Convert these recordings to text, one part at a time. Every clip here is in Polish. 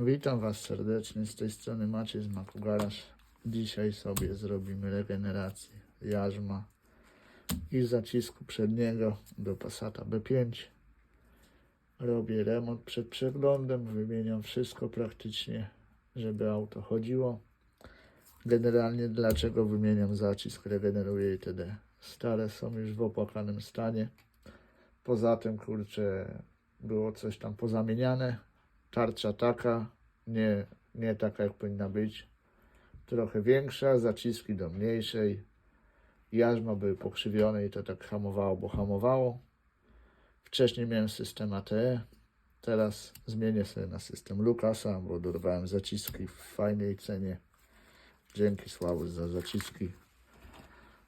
Witam Was serdecznie, z tej strony Maciej z Maku Garaż. Dzisiaj sobie zrobimy regenerację jarzma i zacisku przedniego do Passata B5. Robię remont przed przeglądem, wymieniam wszystko praktycznie, żeby auto chodziło. Generalnie dlaczego wymieniam zacisk, regeneruję itd. Stare są już w opłakanym stanie. Poza tym, kurczę, było coś tam pozamieniane. Tarcza taka, nie, nie taka jak powinna być. Trochę większa, zaciski do mniejszej. Jarzma były pokrzywione i to tak hamowało, bo hamowało. Wcześniej miałem system ATE, teraz zmienię sobie na system Lukasa, bo dorwałem zaciski w fajnej cenie. Dzięki Sławu za zaciski.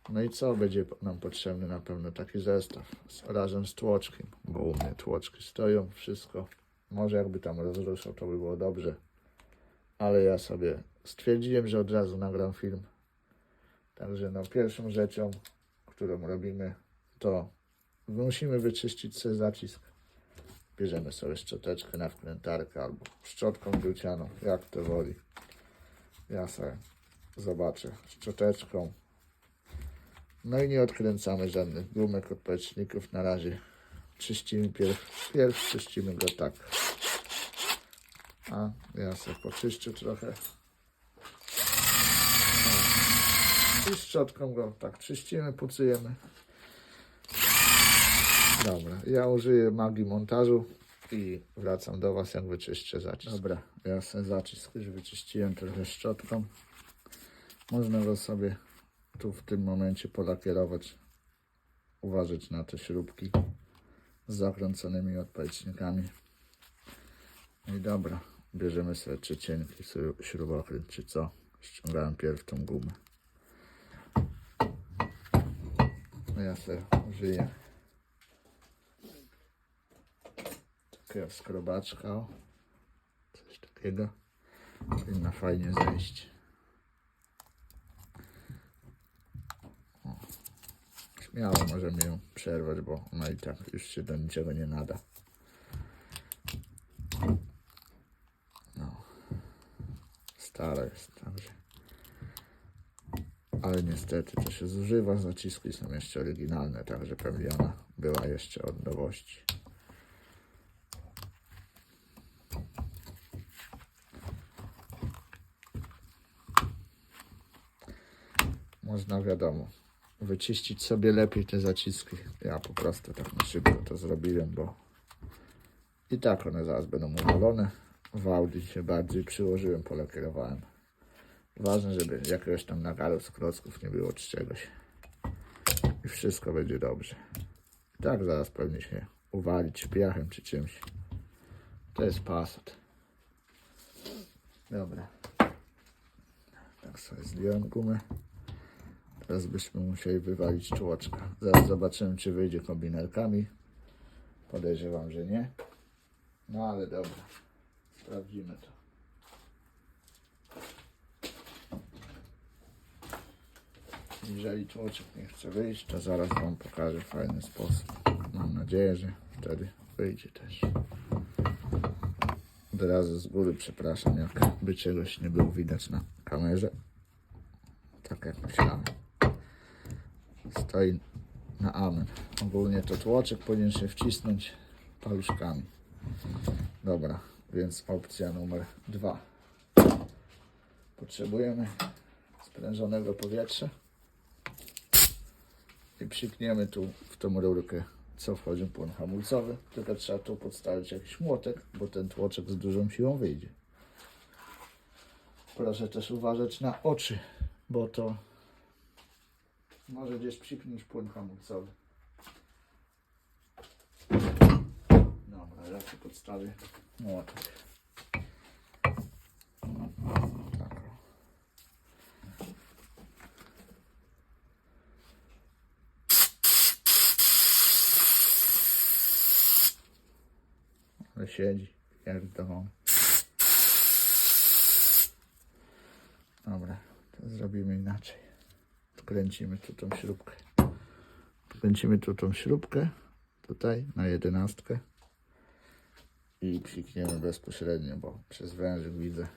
No i co będzie nam potrzebny? Na pewno taki zestaw razem z tłoczkiem, bo u mnie tłoczki stoją, wszystko. Może jakby tam rozruszał, to by było dobrze. Ale ja sobie stwierdziłem, że od razu nagram film. Także no, pierwszą rzeczą, którą robimy, to musimy wyczyścić sobie zacisk. Bierzemy sobie szczoteczkę na wkrętarkę albo szczotką drucianą, jak to woli. Ja sobie zobaczę szczoteczką. No i nie odkręcamy żadnych gumek, odpaleczników. Na razie czyścimy pierw, pierw czyścimy go tak. A ja sobie poczyszczę trochę. I szczotką go tak czyścimy, pucujemy. Dobra, ja użyję magii montażu i wracam do Was, jak wyczyszczę zacisk. Dobra, ja sobie zacisk już wyczyściłem trochę szczotką. Można go sobie tu w tym momencie polakierować. Uważać na te śrubki z zakręconymi odpalecznikami. No i dobra, bierzemy sobie czy cienki śru- śrubokręt, czy co. Ściągałem pierw tą gumę. No ja sobie użyję takiego skrobaczka. Coś takiego. Powinna fajnie zejść. Śmiało możemy ją przerwać, bo ona i tak już się do niczego nie nada. No. Stara jest, także. Ale niestety to się zużywa, zaciski są jeszcze oryginalne, także pewnie ona była jeszcze od nowości. Można wiadomo, wyczyścić sobie lepiej te zaciski. Ja po prostu tak na szybko to zrobiłem, bo i tak one zaraz będą uwalone. W Audi się bardziej przyłożyłem, polakierowałem. Ważne, żeby jakiegoś tam nagaru z klocków nie było czy czegoś. I wszystko będzie dobrze. I tak zaraz pewnie się uwalić piachem czy czymś. To jest Passat. Dobra. Tak sobie zdjąłem gumę. Teraz byśmy musieli wywalić czołoczka. Zaraz zobaczymy, czy wyjdzie kombinerkami. Podejrzewam, że nie. No ale dobra. Sprawdzimy to. Jeżeli tłoczek nie chce wyjść, to zaraz Wam pokażę fajny sposób. Mam nadzieję, że wtedy wyjdzie też. Od razu z góry przepraszam, jak by czegoś nie było widać na kamerze. Tak jak myślałem stoi na amen. Ogólnie to tłoczek powinien się wcisnąć paluszkami. Dobra, więc opcja numer dwa. Potrzebujemy sprężonego powietrza i przykniemy tu w tą rurkę, co wchodzi płyn hamulcowy. Tylko trzeba tu podstawić jakiś młotek, bo ten tłoczek z dużą siłą wyjdzie. Proszę też uważać na oczy, bo to może gdzieś psiknąć płyn hamulcowy. Dobra, ja tu podstawię młotek. Ale siedzi, pierdolą. Dobra, to zrobimy inaczej. Wkręcimy tu tą śrubkę. Wkręcimy tu tą śrubkę, tutaj na jedenastkę. i psikniemy bezpośrednio, bo przez wężyk widzę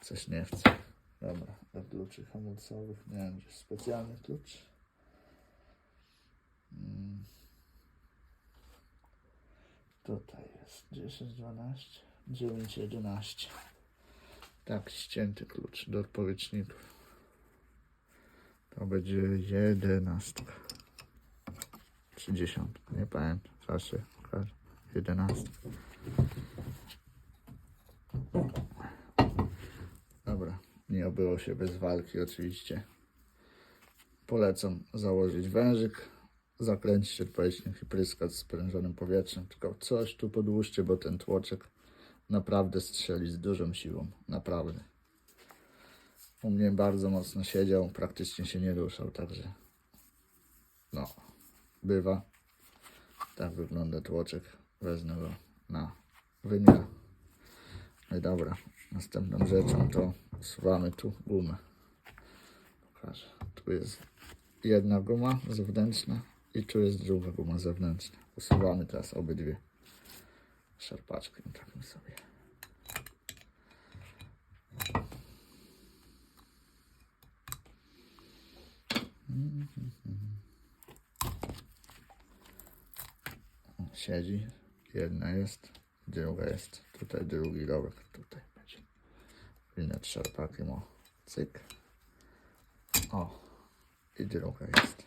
coś nie chce. Dobra, do kluczy hamulcowych nie wiem, gdzie specjalny klucz. Mm. Tutaj jest 10, 12, 9, 11. Tak, ścięty klucz do odpowiedźników. To będzie 11. 30. Nie pamiętam. Zaraz się okaże. 11. Dobra. Nie obyło się bez walki oczywiście. Polecam założyć wężyk, zakręcić odpowiedźnik i pryskać sprężonym powietrzem. Tylko coś tu podłóżcie, bo ten tłoczek naprawdę strzeli z dużą siłą. Naprawdę. U mnie bardzo mocno siedział, praktycznie się nie ruszał, także no, bywa. Tak wygląda tłoczek. Wezmę go na wymiar. No i dobra, następną rzeczą to wsuwamy tu gumę. Pokażę. Tu jest jedna guma zewnętrzna i tu jest druga guma zewnętrzna. Usuwamy teraz obydwie szarpaczkiem takim sobie. Siedzi. Jedna jest, druga jest. Tutaj drugi rowek. Tutaj będzie. Winnet szarpakiem. O, cyk. O, i druga jest.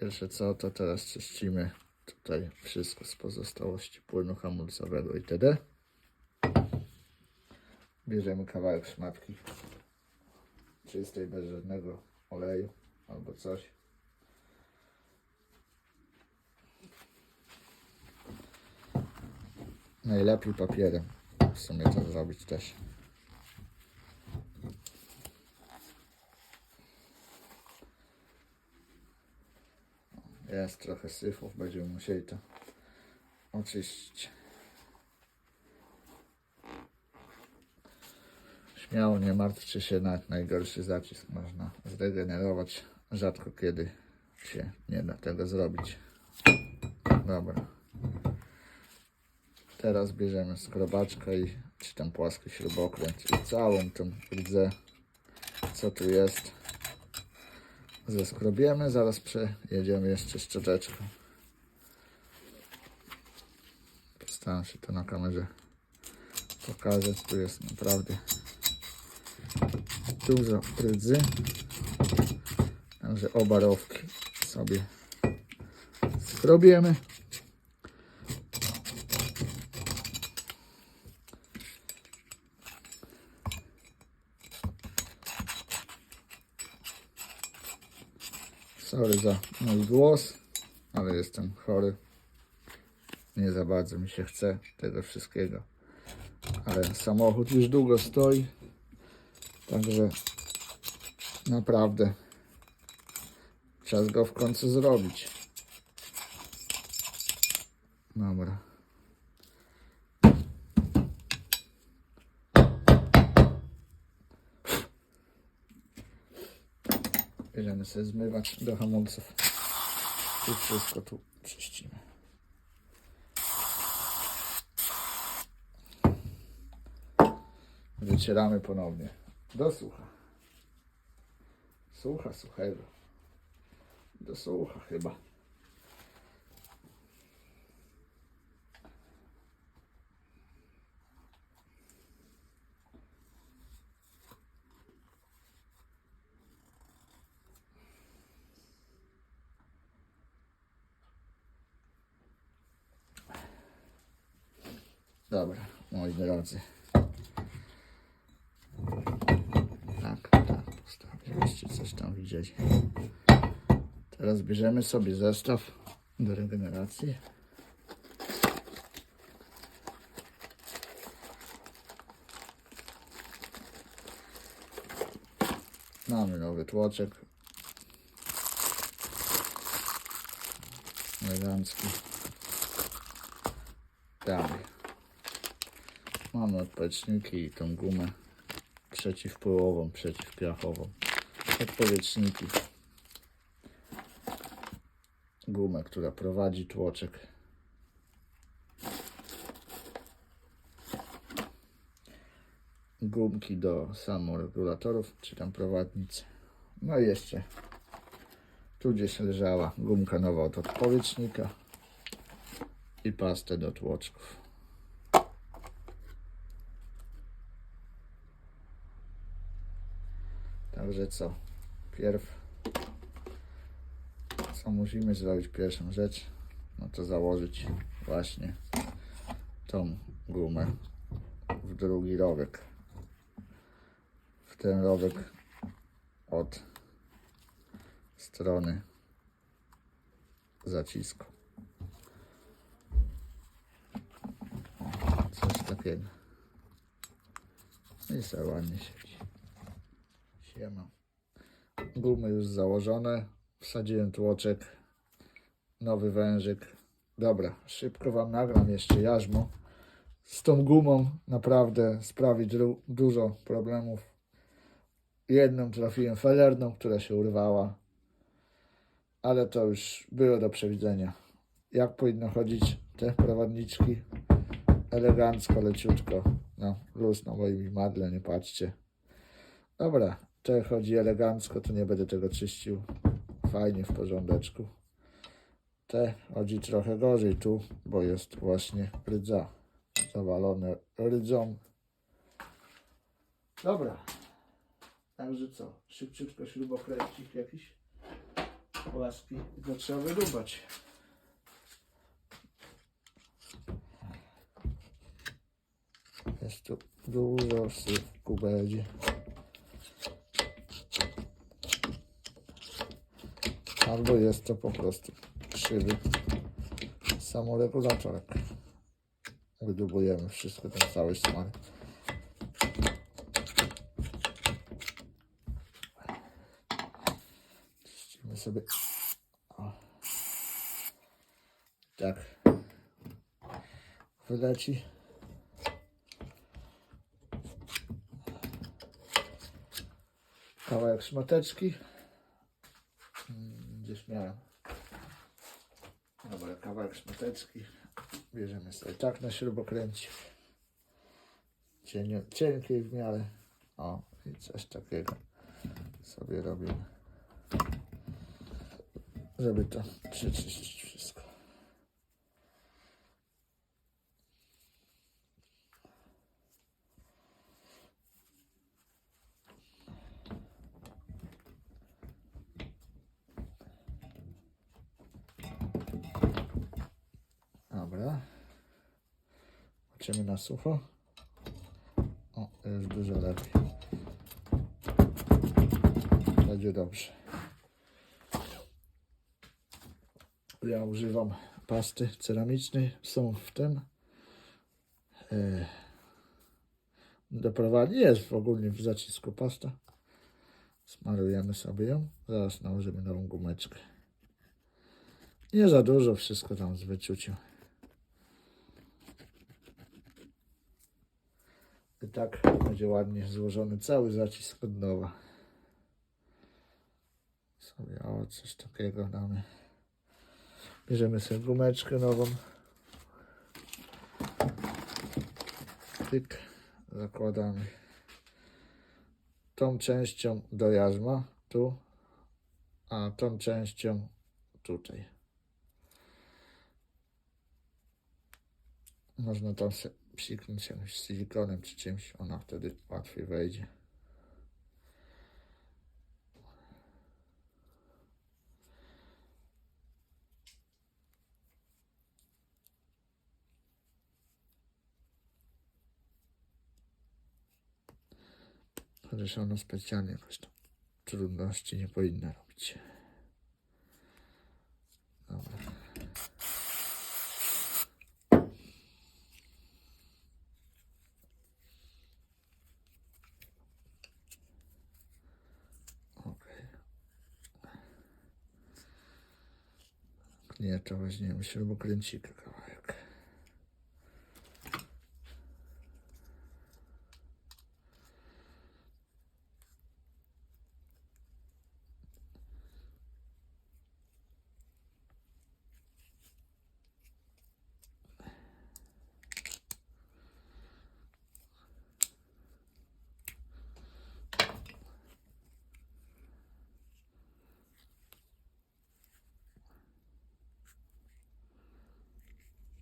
Pierwsze co, to teraz czyścimy tutaj wszystko z pozostałości płynu hamulcowego itd. Bierzemy kawałek szmatki czystej, bez żadnego oleju albo coś. Najlepiej papierem w sumie to zrobić też. Jest trochę syfów, będziemy musieli to oczyścić. Śmiało nie martwcie się, nawet najgorszy zacisk można zregenerować. Rzadko kiedy się nie da tego zrobić. Dobra. Teraz bierzemy skrobaczkę i czy tam płaski śrubokręt i całą tą rdzę, co tu jest, zeskrobiemy. Zaraz przejedziemy jeszcze szczoteczką. Postaram się to na kamerze pokazać. Tu jest naprawdę dużo rdzy. Także oba rowki sobie skrobiemy. Sorry za mój głos, ale jestem chory. Nie za bardzo mi się chce tego wszystkiego. Ale samochód już długo stoi. Także naprawdę czas go w końcu zrobić. Dobra. Bierzemy sobie zmywacz do hamulców i wszystko tu czyścimy. Wycieramy ponownie. Do sucha. Sucha, suchego. Do sucha chyba. Dobra, moi drodzy. Tak, tak, postawię, żebyście coś tam widzieli. Teraz bierzemy sobie zestaw do regeneracji. Mamy nowy tłoczek. Elegancki. Dalej. Mamy odpowiedniki i tą gumę przeciwpyłową, przeciwpiachową. Odpowiedniki. Gumę, która prowadzi tłoczek. Gumki do samoregulatorów, czy tam prowadnic. No i jeszcze tu gdzieś leżała gumka nowa od odpowietrznika i pastę do tłoczków. Także co? Pierw co musimy zrobić pierwszą rzecz, no to założyć właśnie tą gumę w drugi rowek. W ten rowek od strony zacisku. Coś takiego. I sobie ładnie siedzi. Siema. Gumy już założone. Wsadziłem tłoczek. Nowy wężyk. Dobra, szybko Wam nagram jeszcze jarzmo. Z tą gumą naprawdę sprawi dużo problemów. Jedną trafiłem felerną, która się urwała. Ale to już było do przewidzenia. Jak powinno chodzić te prowadniczki? Elegancko, leciutko. No, luz na moim madle, nie patrzcie. Dobra, te chodzi elegancko, to nie będę tego czyścił. Fajnie, w porządeczku. Te chodzi trochę gorzej tu, bo jest właśnie rydza. Zawalone rydzą. Dobra. Także co? Szybciutko śrubokręcik jakiś. Łaski. To trzeba wydubać. Jest tu dużo sypku będzie. Albo jest to po prostu krzywy samoregulatorek. Wydubujemy wszystko, ten cały smak. Czyścimy sobie. Tak. Wyleci. Kawałek szmateczki. Miałem. Dobra, kawałek szmateczki. Bierzemy sobie tak na śrubokręcie. Cienio, cienkiej w miarę. O, i coś takiego sobie robimy. Żeby to przeczyścić wszystko. Dobra. Patrzymy na sucho. O, już dużo lepiej. Będzie dobrze. Ja używam pasty ceramicznej. Są w tym. E, doprowadzi jest w ogólnie w zacisku pasta. Smarujemy sobie ją. Zaraz nałożymy nową gumeczkę. Nie za dużo, wszystko tam z wyczuciem. I tak będzie ładnie złożony cały zacisk od nowa. Sobie o coś takiego damy. Bierzemy sobie gumeczkę nową. Tyk. Zakładamy tą częścią do jarzma, tu, a tą częścią tutaj. Można tam se psiknąć jakimś silikonem czy czymś, ona wtedy łatwiej wejdzie. Chociaż specjalnie jakoś tam trudności nie powinna robić. Dobra. Okej. Nie, to weźmiemy śrubokręcika kawałek.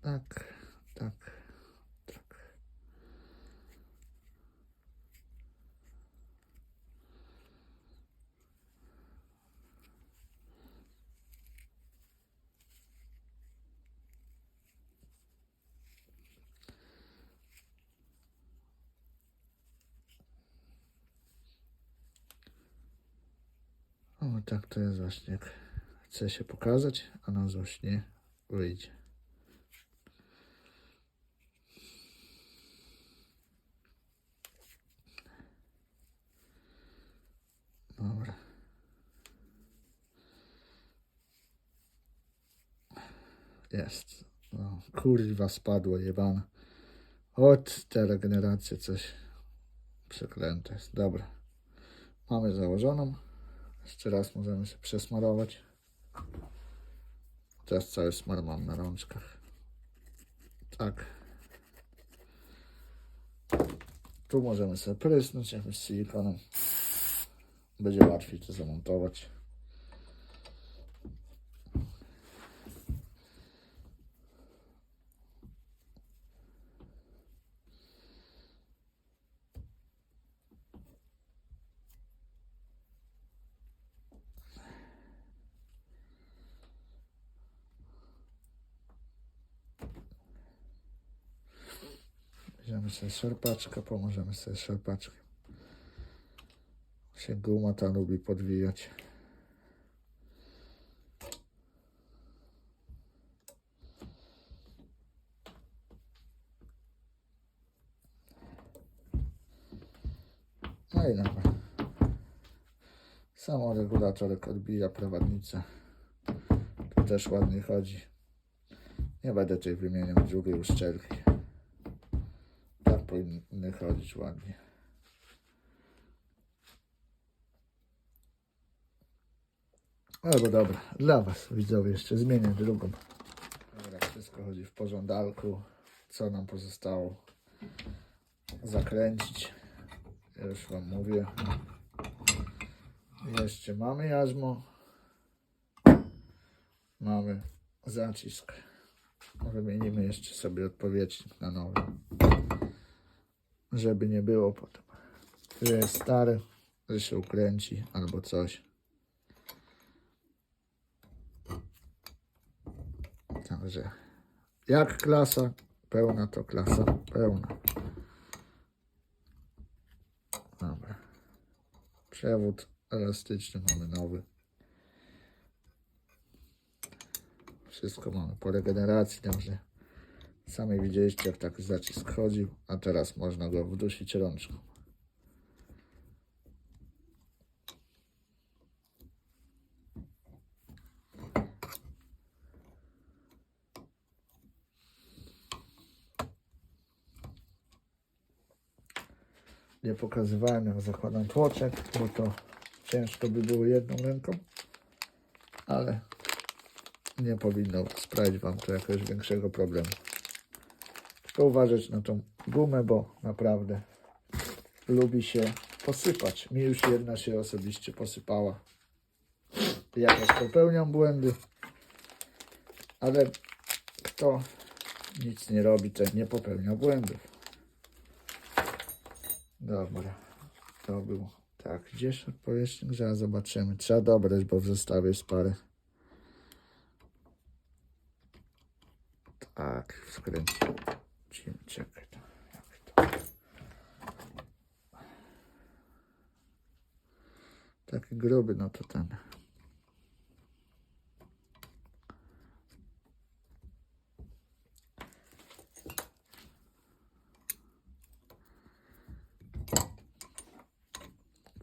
Tak, tak, tak. O, tak to jest właśnie, chce się pokazać, a na złość nie wyjdzie. Dobra. Jest. No, kurwa spadło jebana. Od te regeneracje coś przeklęte. Dobra. Mamy założoną. Jeszcze raz możemy się przesmarować. Teraz cały smar mam na rączkach. Tak. Tu możemy sobie prysnąć jakimś silikonem. Będzie łatwiej to zamontować. Sobie szarpaczkę, pomożemy sobie szarpaczkiem. Się guma ta lubi podwijać. No i dobra. Samoregulatorek odbija prowadnicę. To też ładnie chodzi. Nie będę tutaj wymieniał drugiej uszczelki. Powinny chodzić ładnie. Albo dobra, dla Was widzowie jeszcze zmienię drugą. Dobra, wszystko chodzi w porządalku. Co nam pozostało? Zakręcić. Już Wam mówię. Jeszcze mamy jarzmo. Mamy zacisk. Wymienimy jeszcze sobie odpowietrznik na nowy. Żeby nie było potem, że jest stary, że się ukręci albo coś. Także jak klasa pełna, to klasa pełna. Dobra. Przewód elastyczny mamy nowy. Wszystko mamy po regeneracji, także sami widzieliście jak tak zacisk chodził, a teraz można go wdusić rączką. Nie pokazywałem jak zakładam tłoczek, bo to ciężko by było jedną ręką, ale nie powinno sprawić Wam to jakiegoś większego problemu. Tylko uważać na tą gumę, bo naprawdę lubi się posypać. Mi już jedna się osobiście posypała. Jakoś popełniam błędy, ale kto nic nie robi, ten nie popełnia błędów. Dobra, to było. Tak, gdzieś odpowietrznik, zaraz zobaczymy. Trzeba dobrać, bo w zestawie jest parę. Tak, skręcimy. Czekaj, to, jak to. Gruby, no to ten.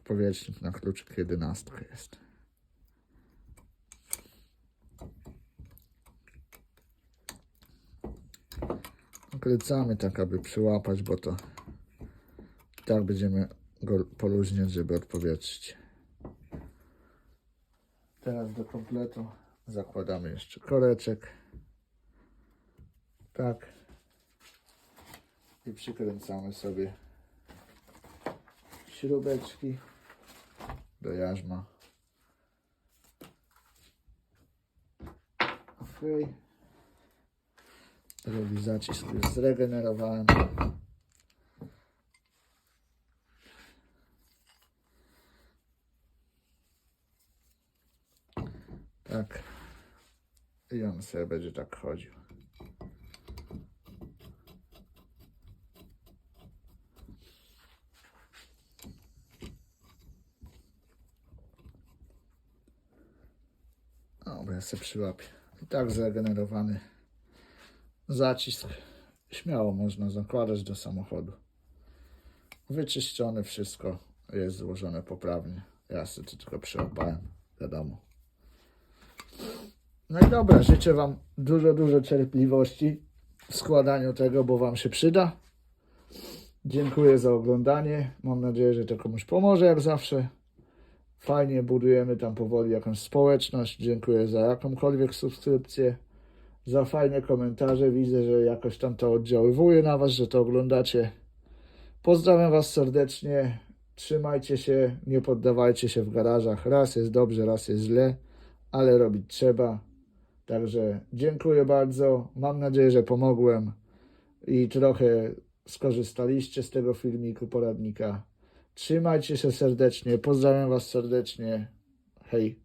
Powietrznik na kluczyk 11 jest. Kręcamy tak, aby przyłapać, bo to tak będziemy go poluźniać, żeby odpowietrzyć. Teraz do kompletu zakładamy jeszcze koreczek. Tak. I przykręcamy sobie śrubeczki do jarzma. Ok. Drugi zacisk już zregenerowałem. Tak. I on sobie będzie tak chodził. Dobra, ja sobie przyłapię. I tak zregenerowany zacisk. Śmiało można zakładać do samochodu. Wyczyszczone wszystko. Jest złożone poprawnie. Ja sobie to tylko przyłapałem. Wiadomo. No i dobra, życzę Wam dużo, dużo cierpliwości w składaniu tego, bo Wam się przyda. Dziękuję za oglądanie. Mam nadzieję, że to komuś pomoże, jak zawsze. Fajnie budujemy tam powoli jakąś społeczność. Dziękuję za jakąkolwiek subskrypcję, za fajne komentarze. Widzę, że jakoś tam to oddziaływuje na Was, że to oglądacie. Pozdrawiam Was serdecznie. Trzymajcie się, nie poddawajcie się w garażach. Raz jest dobrze, raz jest źle, ale robić trzeba. Także dziękuję bardzo. Mam nadzieję, że pomogłem i trochę skorzystaliście z tego filmiku poradnika. Trzymajcie się serdecznie. Pozdrawiam Was serdecznie. Hej.